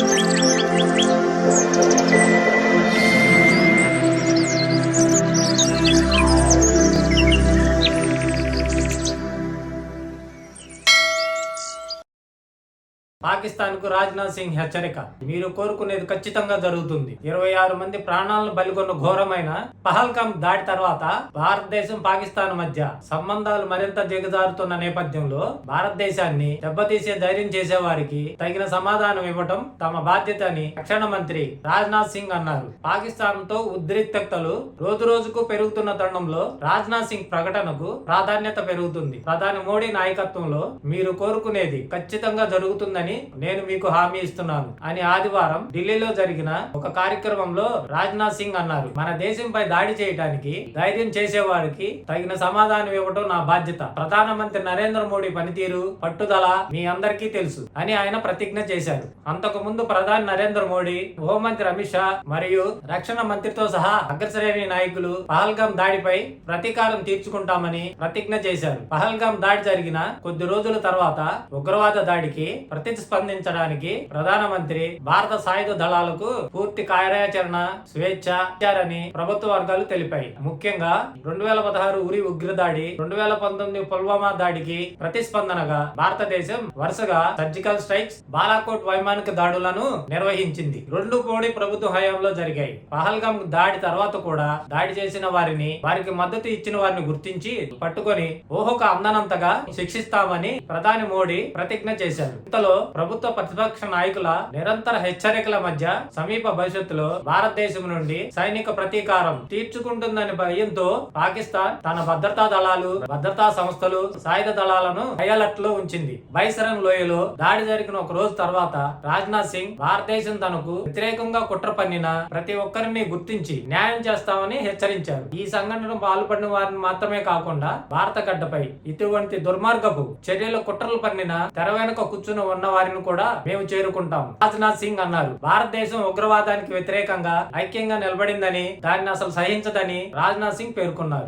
Música పాకిస్తాన్కు రాజ్నాథ్ సింగ్ హెచ్చరిక. మీరు కోరుకునేది ఖచ్చితంగా జరుగుతుంది. ఇరవై ఆరు మంది ప్రాణాలను బలికొన్న ఘోరమైన పహల్కం దాడి తర్వాత భారతదేశం పాకిస్తాన్ మధ్య సంబంధాలు మరింత దిగజారుతున్న నేపథ్యంలో భారతదేశాన్ని దెబ్బతీసే ధైర్యం చేసే వారికి తగిన సమాధానం ఇవ్వటం తమ బాధ్యత అని రక్షణ మంత్రి రాజ్నాథ్ సింగ్ అన్నారు. పాకిస్తాన్తో ఉద్రిక్తతలు రోజు రోజుకు పెరుగుతున్న తరుణంలో రాజ్నాథ్ సింగ్ ప్రకటనకు ప్రాధాన్యత పెరుగుతుంది. ప్రధాని మోడీ నాయకత్వంలో మీరు కోరుకునేది ఖచ్చితంగా జరుగుతుందని నేను మీకు హామీ ఇస్తున్నాను. అని ఆదివారం ఢిల్లీలో జరిగిన ఒక కార్యక్రమంలో రాజ్నాథ్ సింగ్ అన్నారు. మన దేశంపై దాడి చేయడానికి ధైర్యం చేసేవారికి తగిన సమాధానం ఇవ్వటం నా బాధ్యత. ప్రధానమంత్రి నరేంద్ర మోడీ పనితీరు పట్టుదల మీ అందరికీ తెలుసు అని ఆయన ప్రతిజ్ఞ చేశారు. అంతకు ముందు ప్రధాని నరేంద్ర మోడీ హోంమంత్రి అమిత్ షా మరియు రక్షణ మంత్రితో సహా అగ్రశ్రేణి నాయకులు పహల్గాం దాడిపై ప్రతీకారం తీర్చుకుంటామని ప్రతిజ్ఞ చేశారు. పహల్గాం దాడి జరిగిన కొద్ది రోజుల తర్వాత ఉగ్రవాద దాడికి ప్రతి ప్రతిస్పందించడానికి ప్రధానమంత్రి భారత సాయుధ దళాలకు పూర్తి కార్యాచరణ స్వేచ్ఛ ఇచ్చారని ప్రభుత్వ వర్గాలు తెలిపాయి. ముఖ్యంగా రెండు వేల పదహారు ఉరి ఉగ్రదాడి రెండు వేల పంతొమ్మిది పుల్వామా దాడికి ప్రతిస్పందనగా భారతదేశం వరుసగా సర్జికల్ స్ట్రైక్స్ బాలాకోట్ వైమానిక దాడులను నిర్వహించింది. రెండు కోడి ప్రభుత్వ హయాంలో జరిగాయి. పహల్గాం దాడి తర్వాత కూడా దాడి చేసిన వారిని వారికి మద్దతు ఇచ్చిన వారిని గుర్తించి పట్టుకొని ఊహకు అందనంతగా శిక్షిస్తామని ప్రధాని మోడీ ప్రతిజ్ఞ చేశారు. ఇంతలో ప్రభుత్వ ప్రతిపక్ష నాయకుల నిరంతర హెచ్చరికల మధ్య సమీప భవిష్యత్తులో భారతదేశం నుండి సైనిక ప్రతీకారం తీర్చుకుంటుందని భయంతో పాకిస్తాన్ తన భద్రతా దళాలు భద్రతా సంస్థలు సాయుధ దళాలను హైలట్లో ఉంచింది. బైసరన్ లోయలో దాడి జరిగిన ఒక రోజు తర్వాత రాజ్నాథ్ సింగ్ భారతదేశం తనకు వ్యతిరేకంగా కుట్ర పన్నిన ప్రతి ఒక్కరిని గుర్తించి న్యాయం చేస్తామని హెచ్చరించారు. ఈ సంఘటన పాల్పడిన వారిని మాత్రమే కాకుండా భారత గడ్డపై ఇటువంటి దుర్మార్గపు చర్యలు కుట్రలు పన్నిన తెర వెనుక కూర్చుని ఉన్న వారిని కూడా మేము చేరుకుంటాం రాజ్నాథ్ సింగ్ అన్నారు. భారతదేశం ఉగ్రవాదానికి వ్యతిరేకంగా ఐక్యంగా నిలబడిందని దాన్ని అసలు సహించదని రాజ్నాథ్ సింగ్ పేర్కొన్నారు.